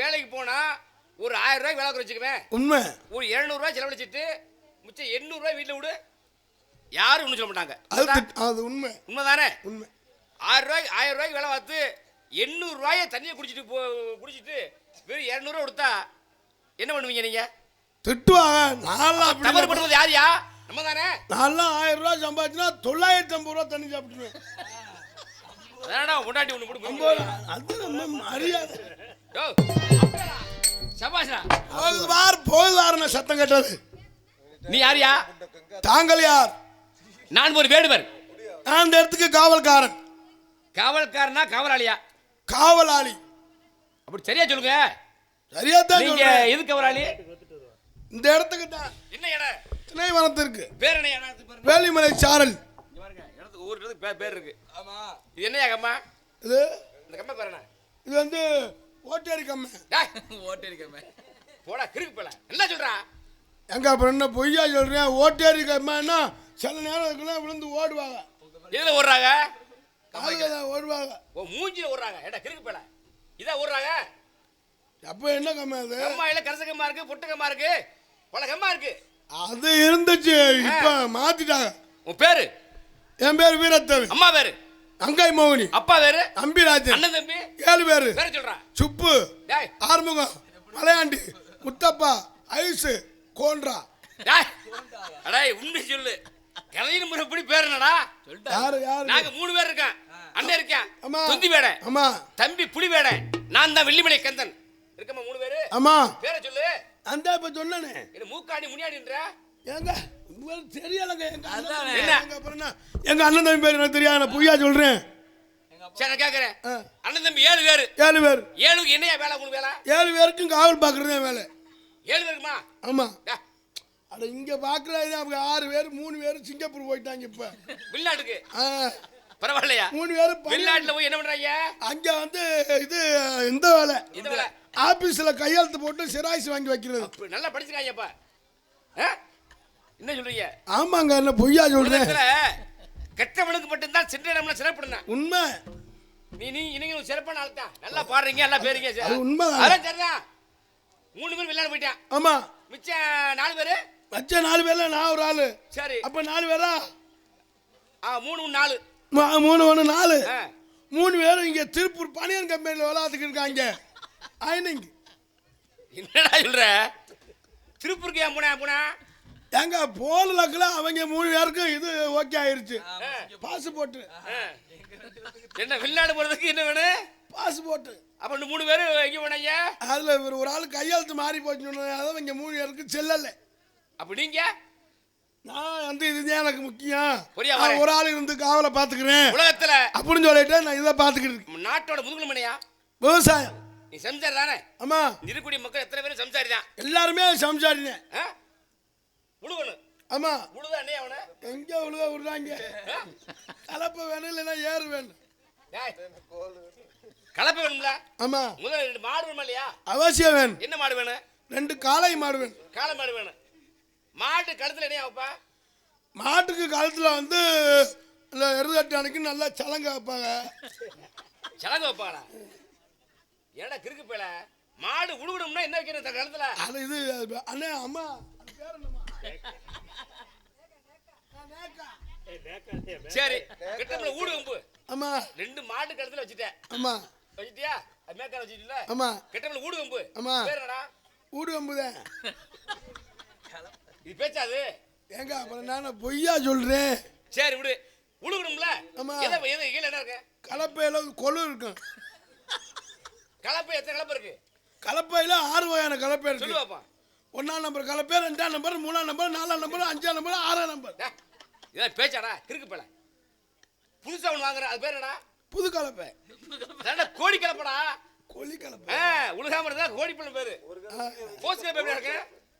வேலைக்கு போனா ஒரு ஆயிரம் ரூபாய்க்கு வேலை வச்சுக்குவேன் உண்மை. ஒரு எழுநூறுவா செலவழிச்சிட்டு மிச்சம் எண்ணூறுரூவா வீட்டில் விடு. யாரும் ஒன்றும் சொல்ல மாட்டாங்க. அது உண்மை. உண்மைதானே? உண்மை. ஆயிரம் ரூபாய்க்கு ஆயிரம் ரூபாய்க்கு வேலை பார்த்து எண்ணூறு ரூபாயை தண்ணியை குடிச்சிட்டு போ குடிச்சிட்டு வெறும் இரநூறுவா கொடுத்தா என்ன பண்ணுவீங்க நீங்க? திட்டுவாங்க. அப்படி தவறு. பண்ணுறது யாரியா? நம்ம தானே நான்லாம் ஆயிரம் ரூபாய் சம்பாதிச்சுனா தொள்ளாயிரத்தி ஐம்பது ரூபா தண்ணி சாப்பிட்டுருவேன். அதானடா பொண்டாட்டி ஒன்று ரூபா. அது நம்ம மரியாதை யோ சபாஷா. போகுது வார் போகுது வாருன்னு சத்தம் கேட்டது. நீ யாரியா? தாங்கள் யார்? நான் ஒரு வேடுவர். நான் இந்த இடத்துக்கு காவல்காரன். காவல்காரனா காவலாளியா? காவலாளி. அப்படி சரியா சொல்லுங்க. சரியா தான் நீங்க எது காவலாளி? இந்த இடத்துக்கு தான். என்ன இடம்? திணைவனத்திற்கு பேர் என்ன? இடம். வேலிமலை சாரல். இடத்துக்கு ஒவ்வொரு இடத்துக்கு பேர் இருக்கு. இது என்னையா கம்மா? இது இந்த கம்மா பேர் என்ன? இது வந்து ஓட்டேரி கம்மை டேய், போடா கிறுக்கு போல என்ன சொல்றா? எங்க அப்புறம் என்ன பொய்யா சொல்றேன் ஓட்டேரி கம்மைன்னா சில நேரம் இதுக்கெல்லாம் விழுந்து ஓடுவாங்க. எதுல ஓடுறாங்க? ஓடுவாங்க. ஓ மூஞ்சில ஓடுறாங்க. ஏடா கிறுக்கு போல இதா ஓடுறாங்க? அப்போ என்ன கம்மை அது? கம்மாயில கரச கம்மா இருக்கு புட்டு கம்மா இருக்கு. பல கம்மா இருக்கு. அது இருந்துச்சு இப்ப மாத்திட்டாங்க. உன் பேரு? என் பேர் வீரத்தேவி அம்மா பேரு? அங்காய் மோகினி அப்பா பேரு அம்பிராஜன் அண்ணன் தம்பி? ஏழு பேரு. பேர சொல்றா. சுப்பு. டேய். ஆறுமுகம். மலையாண்டி. முத்தப்பா. ஐசு. கோன்றா. டேய். அடேய் உண்மை சொல்லு. கதையின் முறைப்படி பேர் என்னடா? யாரு யாரு? நாங்க மூணு பேர் இருக்கேன் அண்ணன் இருக்கேன். அம்மா. தொந்தி வேட. அம்மா. தம்பி புலி வேட. நான் தான் வெள்ளிமலை கந்தன். இருக்கம்மா மூணு பேரு? அம்மா. பேரை சொல்லு. அந்த இப்ப சொன்னனே. என்ன மூக்காடி முனியாடின்ற ஏங்க? தெரியலங்க எங்க அண்ணன் தம்பி பேர் எனக்கு தெரியாது. நான் பொய்யா சொல்றேன். சரி நான் கேக்குறேன். ஆ. அண்ணன் தம்பி ஏழு பேரு. ஏழு பேர். ஏழுக்கு என்னையா வேலை? மூணு வேலை? ஏழு பேருக்கும் காவல் பாக்குறதே வேலை. ஏழு பேருக்குமா? ஆமா. டேய், அட இங்க அவங்க ஆறு பேர் மூணு பேர் சிங்கப்பூர் போயிட்டாங்க இப்ப. வெளிநாட்டுக்கு? ஆ, பரவாயில்லையா? மூணு பேர் வெளிநாட்டுல போய் என்ன பண்றாங்க? அங்க வந்து இது இந்த வேலை. இந்த வேலை. ஆபீஸ்ல கையெழுத்து போட்டு சிராய்ஸ் வாங்கி வைக்கிறது. நல்லா படிச்சிருக்காங்கப்பா என்ன சொல்றீங்க? ஆமாங்க என்ன பொய்யா சொல்றேன் கெட்டவனுக்கு மட்டும்தான் சின்ன இடம்ல சிறப்புடுனா உண்மை. நீ நீ ஒரு சிறப்பான ஆள் தான் நல்லா பாடுறீங்க நல்லா பேருங்க அது உண்மைதான். அதான் சரிதான். மூணு பேர் வெளிநாடு போயிட்டான். ஆமா. மிச்சம் நாலு பேரு? வச்ச நாலு பேர்ல நான் ஒரு ஆளு. சரி. அப்ப நாலு பேரா? ஆ மூணு மூணு, நாலு. மூணு ஒன்று நாலு. மூணு பேரும் இங்க திருப்பூர் பனியன் கம்பெனியில் விளாத்துக்கு இருக்காங்க. ஐனிங் என்னடா சொல்ற? திருப்பூருக்கு ஏன் போனா போனா? எங்க போனலக்கில் அவங்க மூணு பேருக்கும் இது ஓகே ஆயிருச்சு. பாஸ்போர்ட். என்ன வெளிநாடு போறதுக்கு என்ன வேணும்? பாஸ்போர்ட் அப்ப மூணு பேரு எங்க போனாங்க அதுல ஒரு ஒரு ஆள் கையெழுத்து மாறி போச்சுன்னு அதான் இங்க மூணு பேருக்கு செல்லல. அப்ப நீங்க? நான் வந்து இதுதான் எனக்கு முக்கியம். ஒரு ஆள் இருந்து காவலை பாத்துக்கிறேன் உலகத்துல அப்படின்னு சொல்லிட்டு நான் இதை பாத்துக்கிட்டு நாட்டோட முதுகுல மணியா? விவசாயம். நீ சம்சாரி தானே ஆமா இருக்கக்கூடிய மக்கள் எத்தனை பேரும் சம்சாரி தான் எல்லாருமே சம்சாரினேன் உழுவணும் ஆமா. உழுதா அண்ணே அவனை? எங்க உழுக விடுறாங்க கலப்பை வேணும் இல்லைன்னா ஏறு வேணும். கலப்பை வேணும்ல? ஆமா. முதல்ல ரெண்டு மாடு வேணுமா இல்லையா? அவசியம் வேணும். என்ன மாடு வேணும்? ரெண்டு காளை மாடு வேணும். காளை மாடு வேணும். மாட்டு கழுத்துல என்ன வைப்பா? மாட்டுக்கு காலத்துல வந்து இந்த எருதட்டு அன்னைக்கு நல்லா சலங்க வைப்பாங்க. சலங்க வைப்பாளா? ஏடா கிறுக்கு போல? மாடு உழுகணும்னா என்ன வைக்கணும் கழுத்துல? அது இது அண்ணே அம்மா பேர்? சரி கிட்டத்துல ஊடு வம்பு ஆமா ரெண்டு மாட்டு கழுத்துல வச்சுட்டேன். ஆமா வச்சுட்டியா? அது மேக்கால வச்சுட்டீல ஆமா கிட்டத்துல ஊடு வம்பு ஆமா. பேர் என்னடா? ஊடு வம்புதேன் இது பேச்சாது? ஏங்க அப்புறம் நான் பொய்யா சொல்றேன்? சரி விடு. உழுகணும்ல ஆமா. எதை எதை கீழே என்ன இருக்கு? கலப்பையில கொழு இருக்கும். கலப்பை எத்தனை கலப்பை இருக்கு? கலப்பையில ஆறு வகையான கலப்பை சொல்லு இருக்கு பாப்பா ஒன்னாம் நம்பர் கலப்பை ரெண்டாம் நம்பர் மூணாம் நம்பர் நாலாம் நம்பர் அஞ்சாம் நம்பர் ஆறாம் நம்பர் இதான் பேச்சாடா கிறுக்கு பேல புதுசா ஒன்று வாங்குற அது பேர் என்னடா? புது கலப்பை கோடி கலப்படா கொல்லி கலப்பை உலகாம இருந்தா கோடி பழம் பேரு. ஆ, போஸ்ட் கலப்பை எப்படி இருக்கு?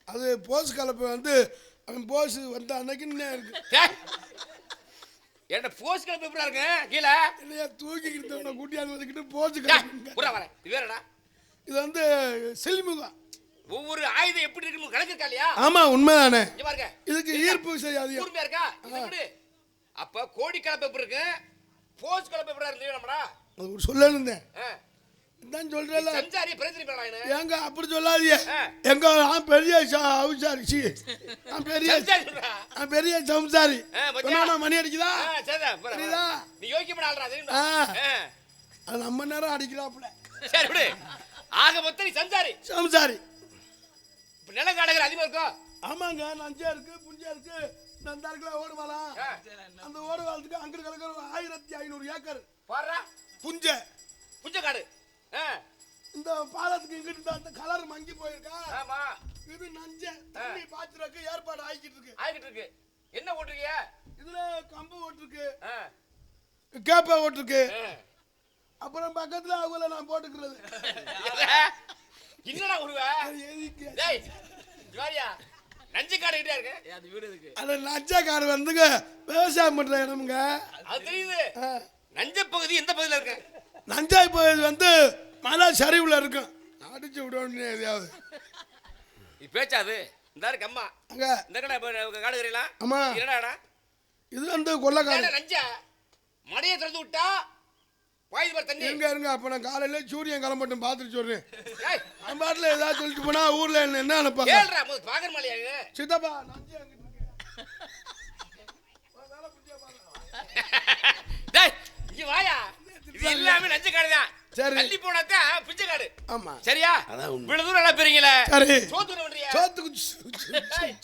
அது போஸ் கலப்பை வந்து அவன் போஸ் வந்த அன்னைக்கு இருக்கு. என்ன போஸ்ட் கலப்பை எப்படி இருக்கு? கீழே. இல்லையா தூக்கிக்கிட்டு கூட்டியாந்து வந்துக்கிட்டு போஸ் கலப்பை வரேன் இது வேறடா. இது வந்து செல்முகம் ஒவ்வொரு ஆயுதம் எப்படி இருக்குன்னு கணக்கு இல்லையா? ஆமா உண்மைதானே. பாருங்க. இதுக்கு ஈர்ப்பு விசை அதிகம் கூர்மையா இருக்கா? அப்ப கோடி கலப்பை எப்படி இருக்கு? போஸ்ட் கலப்பை எப்படி இருக்கு நம்மடா அது ஒரு சொல்ல இருந்தேன். தான் சொல்றேன்ல. சஞ்சாரி பிரச்சனை ஏங்க அப்படி சொல்லாதீங்க. எங்க நான் பெரிய அவுசாரி சி. நான் பெரிய நான் பெரிய சம்சாரி. சொன்னா மணி அடிக்குதா? புரியுதா? நீ? ஆ. ஆ. அது நம்ம நேரம் அடிக்கலாப்புல. சரி விடு. ஆக மொத்தம் நீ சஞ்சாரி. சம்சாரி இப்ப நிலங்காடுகிற அதிகமா இருக்கும் ஆமாங்க நஞ்சா இருக்கு புஞ்சா இருக்கு. நந்தா இருக்குல்ல ஓடுவாலாம். அந்த ஓடுவாளத்துக்கு அங்கிட்டு கிடக்கிற ஒரு ஆயிரத்தி ஐநூறு ஏக்கர் பாடுறா. புஞ்ச. புஞ்சக்காடு ஆ, இந்த பாலத்துக்கு இங்கிட்டு அந்த கலர் மங்கி போயிருக்கா? ஆமா. இது நஞ்ச. தண்ணி பாய்ச்சறதுக்கு ஏற்பாடு ஆகிக்கிட்டு இருக்கு. ஆகிட்டு இருக்கு. என்ன போட்டிருக்கிய இதுல கம்பு ஓட்டிருக்கு. கேப்ப ஓட்டிருக்கு. அப்புறம் பக்கத்துல அவங்கள நான் போட்டுக்கிறது? என்னடா உருவ? அது? டேய் இங்க வாரியா நஞ்சு காடு கிட்டே இருக்கு? அந்த நஞ்சக்காரர் வந்துங்க. விவசாயம் பண்ற இடமுங்க. அது தெரியுது. நஞ்ச பகுதி எந்த பகுதியில இருக்கு? நஞ்சாய் பகுதி வந்து மலை சரிவுல இருக்கும் அடிச்சு விடணும் எதையாவது. இது பேச்சாது இந்த இருக்கு அம்மா. அங்க. இந்த கடை இப்ப காடு கரையலாம் ஆமா என்னடா இது வந்து கொள்ளக்காரன் நஞ்சா? மடையை திறந்து விட்டா எங்க இருங்க அப்ப நான் காலையில சூரியன் கிளம்பட்டும் பார்த்துட்டு சொல்றேன். ஏய், நான் பாட்டுல ஏதாவது சொல்லிட்டு போனா ஊர்ல என்ன என்ன மாலையா சித்தப்பா வாயா. இது எல்லாமே நஞ்ச காடு தான் சரி. தள்ளி போனாதான் பிச்சை காடு ஆமா. சரியா. இவ்வளவு தூரம் நல்லா போறீங்களே சரி. சோத்துக்கு சு- சு- சு-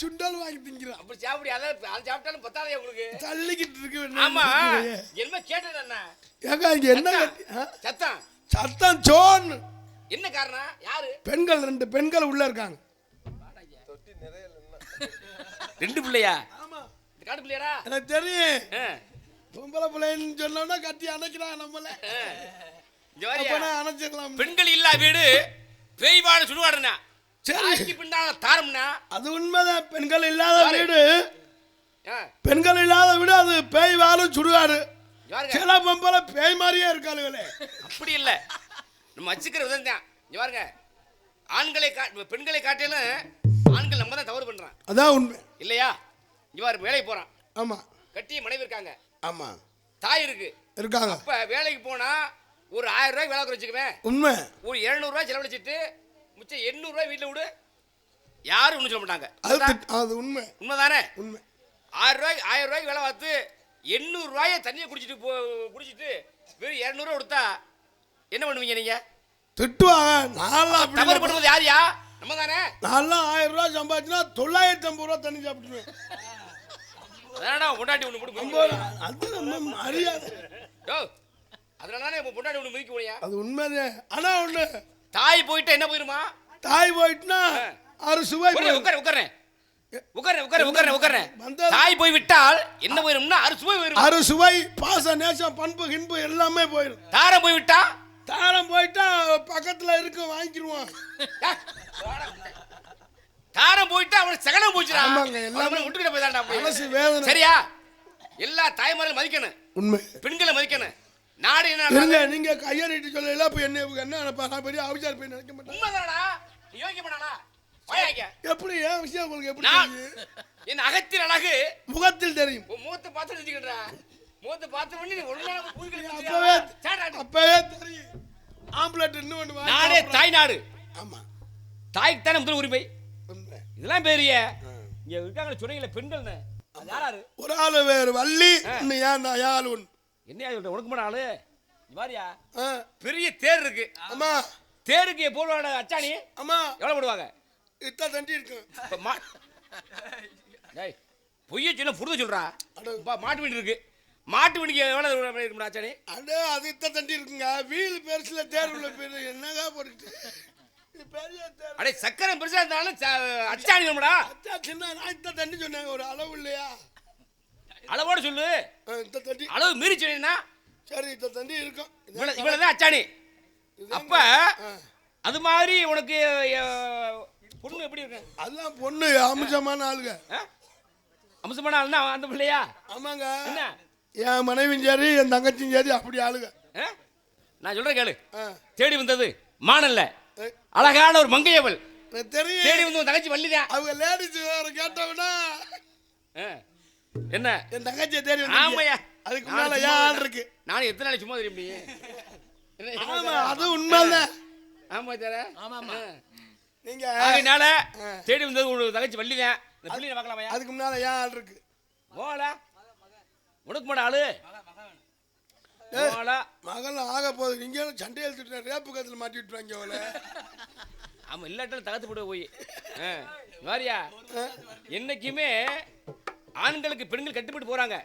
சுண்டல் வாங்கி திங்கிறான் அப்படி சாப்பிடி அதான் அது சாப்பிட்டாலும் பத்தாதே உங்களுக்கு. தள்ளிக்கிட்டு இருக்கு ஆமா. என்ன என்ன கேட்டேன் அண்ணா ஏங்க இங்க என்ன? சத்தம் சத்தம் சோன்னு என்ன காரணம்? யாரு? பெண்கள் ரெண்டு பெண்கள் உள்ள இருக்காங்க. ரெண்டு பிள்ளையா? ஆமா. காடு பிள்ளையாடா? எனக்கு தெரியும். பொம்பளை பிள்ளைன்னு சொன்னோம்னா கட்டி அணைக்கிறான் நம்மள. அணைச்சிடலாம். பெண்கள் இல்லா வீடு பேய்வாடு சுடுவாடுனா சரி. பின்னால தாரம்னா? அது உண்மைதான். பெண்கள் இல்லாத? வீடு. பெண்கள் இல்லாத வீடு அது பேய் வாழும் சுடுகாடு. இங்க பாருங்க சில பொம்பளை பேய் மாதிரியே இருக்காளுகளே. அப்படி இல்ல. நம்ம வச்சுக்கிற விதம் தான். இங்க பாருங்க. ஆண்களை கா பெண்களை காட்டிலும் ஆண்கள் நம்ம தான் தவறு பண்றான். அதான் உண்மை. இல்லையா? இங்க பாரு வேலைக்கு போறான். ஆமா. கட்டிய மனைவி இருக்காங்க. ஆமா. தாய் இருக்கு. இருக்காங்க. அப்ப வேலைக்கு போனா ஒரு ஆயிரம் ரூபாய்க்கு வேலை வச்சுக்குவேன் உண்மை. ஒரு எழுநூறு ரூபாய் செலவழிச்சிட்டு மிச்சம் எண்ணூறு ரூபாய் வீட்டுல விடு. யாரும் ஒன்றும் சொல்ல மாட்டாங்க. அது உண்மை. உண்மைதானே? உண்மை. ஆயிரம் ரூபாய்க்கு ஆயிரம் ரூபாய்க்கு வேலை பார்த்து எண்ணூறு ரூபாயை தண்ணியை குடிச்சிட்டு போ குடிச்சிட்டு வெறும் இரநூறுவா கொடுத்தா என்ன பண்ணுவீங்க நீங்க? திட்டுவாங்க. அப்படி தவறு இல்லை. பண்ணுவது யார் யா? நம்ம தானே நான்லாம் ஆயிரம் ரூபாய் சம்பாதிச்சுனா தொள்ளாயிரத்தி ஐம்பது ரூபா தண்ணி சாப்பிட்டுருவேன். அதானடா பொண்டாட்டி ஒன்று ரூபா. அது நம்ம மரியாதை. யோ அதனால தானே இப்போ பொண்டாட்டி ஒன்று மிதிக்க முடியா அது உண்மைதான். ஆனா ஒண்ணு தாய் போயிட்டு என்ன போயிருமா? தாய் போயிட்டுனா அறு சுவை உட்கார உட்கார உட்காரேன் உட்கார உட்காரேன் உட்காரேன் வந்தது- தாய் போய் விட்டால் என்ன போயிரும்னா அறு சுவை போயிரும். அறு சுவை பாச நேசம் பண்பு கிண்பு எல்லாமே போயிடும் தாரம் போய் விட்டா? தாரம் போயிட்டா பக்கத்துல இருக்கும் வாங்கிக்கிருவான். ஏ, தாரம் போயிட்டு அவனுக்கு சகனம் போச்சுடா. ஆமாங்க, எல்லாமே- விட்டுக்கிட்ட போய் தான்டா மனசு வேதனை. சரியா? எல்லா தாய்மார்களும் மதிக்கணும். உண்மை. பெண்களை மதிக்கணும். நாடு என்ன நீங்க கையறிட்டு சொல்லல இப்ப என்ன என்ன பெரிய போய் நினைக்க மாட்டேன். உண்மைதானடா? நீ யோகிக்க எப்படி ஏன் விஷயம் உங்களுக்கு எப்படி? என் அகத்தின் அழகு முகத்தில் தெரியும். முகத்தை பார்த்து நிறுத்திக்கிட்டா முகத்தை பார்த்து பண்ணி நீ ஒழுங்கான புதுக்கிட்டு அப்பவே தெரியும். ஆம்புலட் இன்னும் நாடே. தாய் நாடு. ஆமா. தாய்க்கு தானே முதல் உரிமை. இதெல்லாம் பெரிய இங்க இருக்காங்க சொன்னீங்களே பெண்கள்னு. யாராரு ஒரு ஆளு வேறு வள்ளி இன்னும் ஏன் ஆளு ஒன்று என்னையா சொல்ற? உனக்கு போன ஆளு? மாதிரியா பெரிய. தேர் இருக்கு. அம்மா தேருக்கு போடுவாங்க அச்சாணி. அம்மா எவ்வளவு போடுவாங்க? இத்தா தண்டி இருக்கும் இப்ப மா டேய் பொய்ய சொல்ல புரித சொல்றா. இப்ப மாட்டு வண்டி இருக்கு. மாட்டு வண்டிக்கு எவ்வளவு இருக்கும்டா அச்சாணி அடே அது இத்தா தண்டி இருக்குங்க. வீல் பெருசுல தேர் உள்ள பேரு என்னங்க தேர் அடே சக்கரை பெருசா இருந்தாலும் அச்சாணி நம்மடா அச்சா சின்ன நான் இத்தா தண்டி சொன்னாங்க. ஒரு அளவு இல்லையா? அளவோட சொல்லு. ஆ, இத்தா தண்டி. அளவு மீறி சொன்னீங்கன்னா சரி இத்தா தண்டி இருக்கும். இவ்வளவு இவ்வளவுதான் அச்சாணி. அப்ப. அது மாதிரி உனக்கு பொண்ணு எப்படி இருக்கு? அதெல்லாம் பொண்ணு அம்சமான ஆளுங்க. ஆ? அம்சமான ஆளுனா அந்த பிள்ளையா? ஆமாங்க. என்ன? என் மனைவியும் சரி என் தங்கச்சியும் சரி அப்படி ஆளுங்க. ஆ? நான் சொல்றேன் கேளு. ஆ, தேடி வந்தது மானல்ல. அழகான ஒரு மங்கையவள். தெரியும். தேடி வந்து உன் தங்கச்சி வள்ளிதான் அவங்க லேடிஸ் வேற கேட்டவனா. என்ன? என் தங்கச்சியை தேடி வந்து ஆமையா அதுக்கு மேல ஏன். இருக்கு? நானும் எத்தனை நாளைக்கு சும்மா தெரியும் நீ ஆமா அது உண்மைதான். ஆமா சார் ஆமாமா. நீங்க அதனால தேடி வந்தது உங்களுக்கு தங்கச்சி வள்ளிதான் இந்த பிள்ளைய பார்க்கலாமா அதுக்கு முன்னால ஏன் ஆள் இருக்கு? போடா உனக்கு மாட ஆளு? போடா மகள் ஆக போகுது. நீங்க சண்டை எழுத்துட்டு ரேப்பு கத்துல மாட்டி விட்டுருவாங்க அவளை. ஆமா இல்லாட்டாலும் தகத்து போட போய். வாரியா என்னைக்குமே ஆண்களுக்கு பெண்கள் கட்டுப்பட்டு போறாங்க.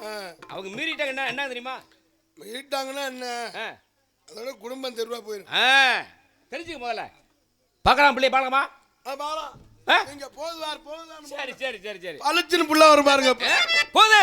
ஆ, அவங்க மீறிட்டாங்க என்ன என்ன தெரியுமா? மீட்டாங்கன்னா என்ன? அதோட குடும்பம் தெருவா போயிடும் தெரிஞ்சுக்க முதல்ல. பார்க்கலாம் பிள்ளைய பார்க்கலாமா? ஆ? நீங்க போதுவார் போதுவார் சரி சரி சரி சரி. பளிச்சுன்னு புள்ள வரும் பாருங்க போது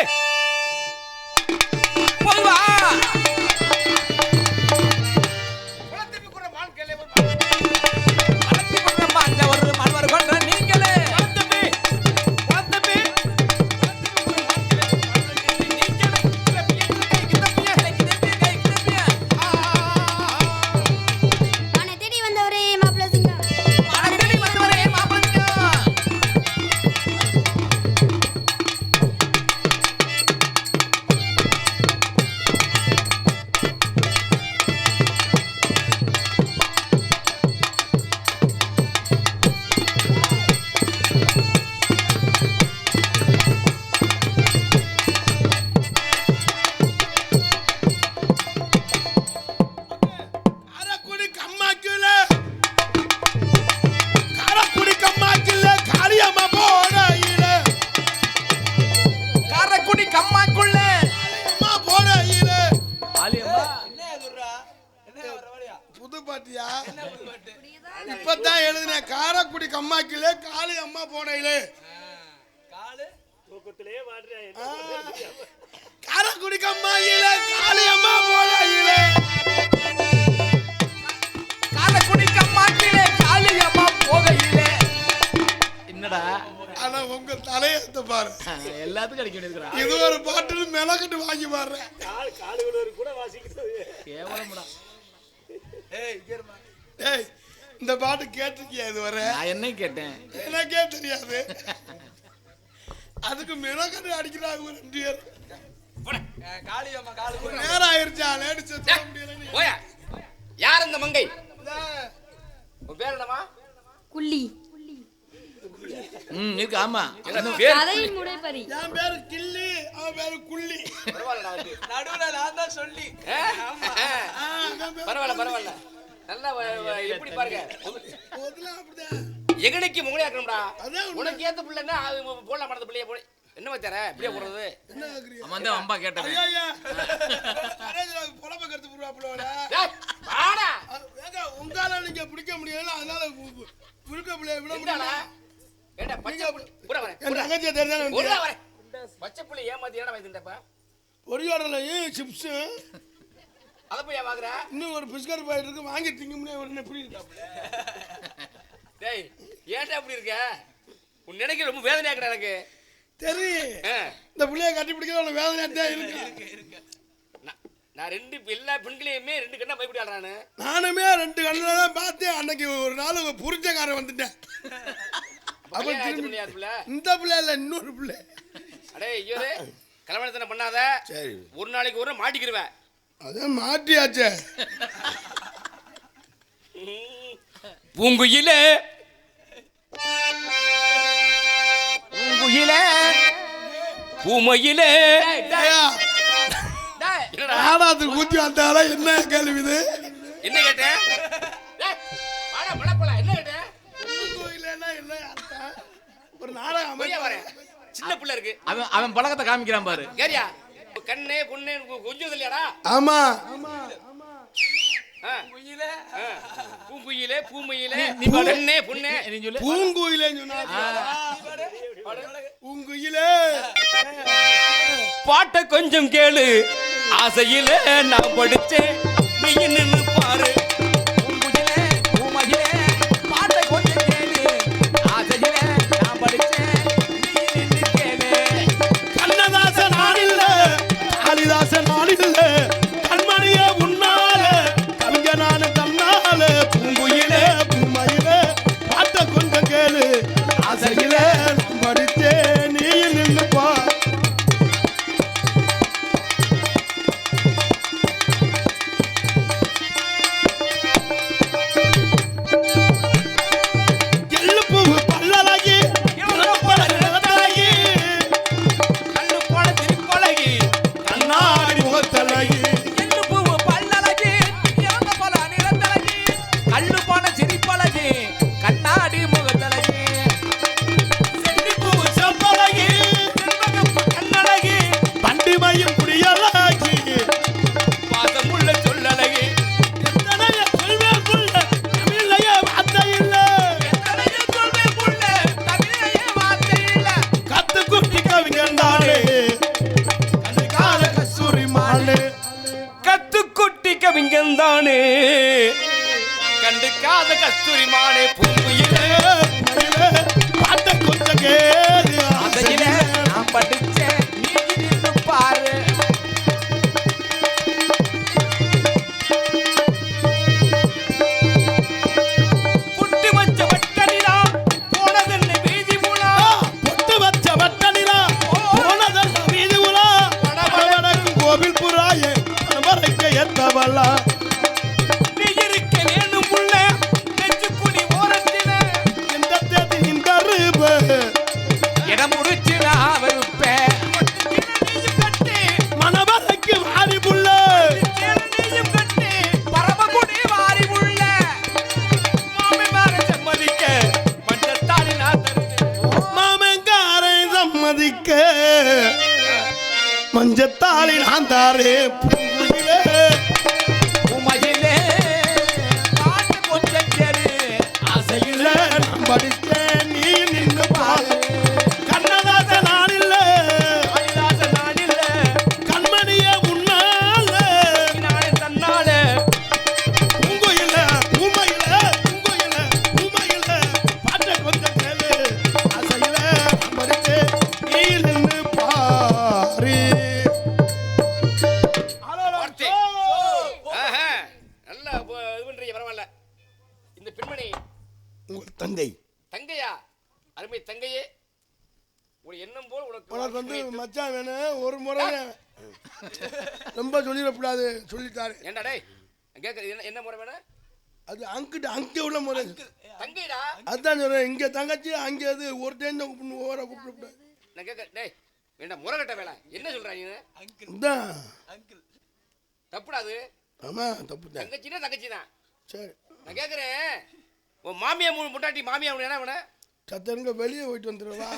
புது பாட்டியா? இப்பதான் எழுதினேன். காரக்குடி கம்மாக்கில காளி அம்மா போடையில காரக்குடி கம்மாயில காளி அம்மா போடையில காரைக்குடி கம்மாக்கிலே காளியம்மா போகையிலே என்னடா? ஆனா உங்க தலையெழுத்த பாரு. எல்லாத்துக்கும் அடிக்க வேண்டியதுக்குறா இது ஒரு பாட்டுன்னு மெனக்கட்டு வாங்கி பாடுறேன். கேவலம்டா. ஏய் இந்த பாட்டு கேட்டிருக்கியா இது வரை நான் என்ன கேட்டேன். எனக்கே தெரியாது அதுக்கு மெனக்கட்டு அடிக்கிறாங்க ரெண்டு பேர். காளியம்மா காளி நேரம் ஆயிருச்சா முடியல போயா. யார் அந்த மங்கை? உன் பேர் என்னமா குள்ளி. ம் இருக்கு ஆமா. என்ன பேர் கதையின் முடைப்பறி என் பேரு கிள்ளி அவன் பேரு குள்ளி. பரவாயில்லடா வந்து. நடுவுல நான் தான் சொல்லி. பரவாயில்ல பரவாயில்ல. நல்லா எப்படி பாருங்க. எகனைக்கு அதான் உண்மை. உனக்கு ஏத்த பிள்ளைன்னா அது போடலாம் மறந்த பிள்ளைய போட. என்ன வச்சார பிள்ளைய போடுறது? அவன் தான் அம்பா அரேஞ்சில புலம்ப கருத்து ஏங்க உங்களால நீங்க பிடிக்க முடியல அதனால புழுக்க பிள்ளைய விட. முடியல. ஏண்டா பச்சை புள்ளை? புறா வரேன் என் தங்கச்சியை தெரிஞ்சாலும் புறா வரேன் பச்சை புள்ளை ஏமாத்தி ஏடா வாங்கிட்டப்ப பொரியோடலையும் சிப்ஸு. அத போய் வாங்குற? இன்னும் ஒரு பிஸ்கட் பாயிட்டு இருக்கு வாங்கி திங்க முடியாது எப்படி இருக்காப்புல டேய் ஏன்டா இப்படி இருக்க? உன் நினைக்க ரொம்ப வேதனையா இருக்கடா எனக்கு. தெரியும். இந்த பிள்ளைய கட்டி பிடிக்கிற ஒரு வேதனையா தான் இருக்கு. நான்- நான் ரெண்டு எல்லா பெண்களையுமே ரெண்டு கண்ணா பயப்படி ஆடுறானு நானுமே ரெண்டு கண்ணில் தான் பார்த்தேன். அன்னைக்கு ஒரு நாள் புரிஞ்சக்காரன் வந்துட்டேன். அப்ப திரும்பி இந்த பிள்ளை இல்லை இன்னொரு பிள்ளை. அடே ஐயோ பண்ணாத. சரி. ஒரு நாளைக்கு ஒரு மாட்டிக்கிருவேன். அதான் மாட்டியாச்சே. பூங்குயில. பூங்குயில. பூமையில. நாடகத்துக்கு ஊத்தி வந்தால என்ன கேள்வி இது? என்ன கேட்டேன்? ஒரு நாடகம் வரேன். சின்ன பிள்ளை இருக்கு. அவன் அவன் பழக்கத்தை காமிக்கிறான் பாரு. கேரியா கண்ணே பொண்ணு கொஞ்சம் இல்லையாடா ஆமா. பூங்குயிலே பூமையிலே நீ- நீ பாடு. பொண்ணே பொண்ணே. நீ சொல்லு. பூங்குயிலேன்னு சொன்னா பூங்குயிலே. பாட்ட கொஞ்சம் கேளு. ஆசையில நான் படிச்சேன். நீ மானே பூங்குயிலே. மயிலே, பாட்டை கொஞ்சம் கேளு. அதையிலே நான் படிச்சேன். பாரு. புட்டு வச்ச வட்டனிலா போனதென்ன வீதி முலா? பொட்டு வச்ச வட்ட நிலா போனதல்ல வீதி உலா வடவடக்கும் கோவில் புறாயே வரைக்க எத்தவல்லா அருமை தங்கையே ஒரு எண்ணம் போல் உனக்கு உனக்கு வந்து மச்சான் வேணும் ஒரு முறை ரொம்ப சொல்லிடக்கூடாது சொல்லிட்டாரு. ஏன்டா டேய் கேட்க என்ன என்ன முறை வேணும் அது அங்கிட்ட அங்கே உள்ள முறை. தங்கைடா. அதான் சொல்றேன் இங்க தங்கச்சி அங்கே அது ஒரு டைம் தான் கூப்பிடணும் ஓவரா கூப்பிடக்கூடாது நான் கேட்க டேய் வேண்டாம் முறை கட்ட வேலை என்ன சொல்றாங்க இதான் தப்புடா அது. ஆமா தப்பு தான். தங்கச்சினா தங்கச்சி தான் சரி. நான் கேட்குறேன் உன் மாமியா மூணு முட்டாட்டி மாமியா மூணு என்ன வேணும் சத்தனுங்க வெளியே போயிட்டு வந்துடுவா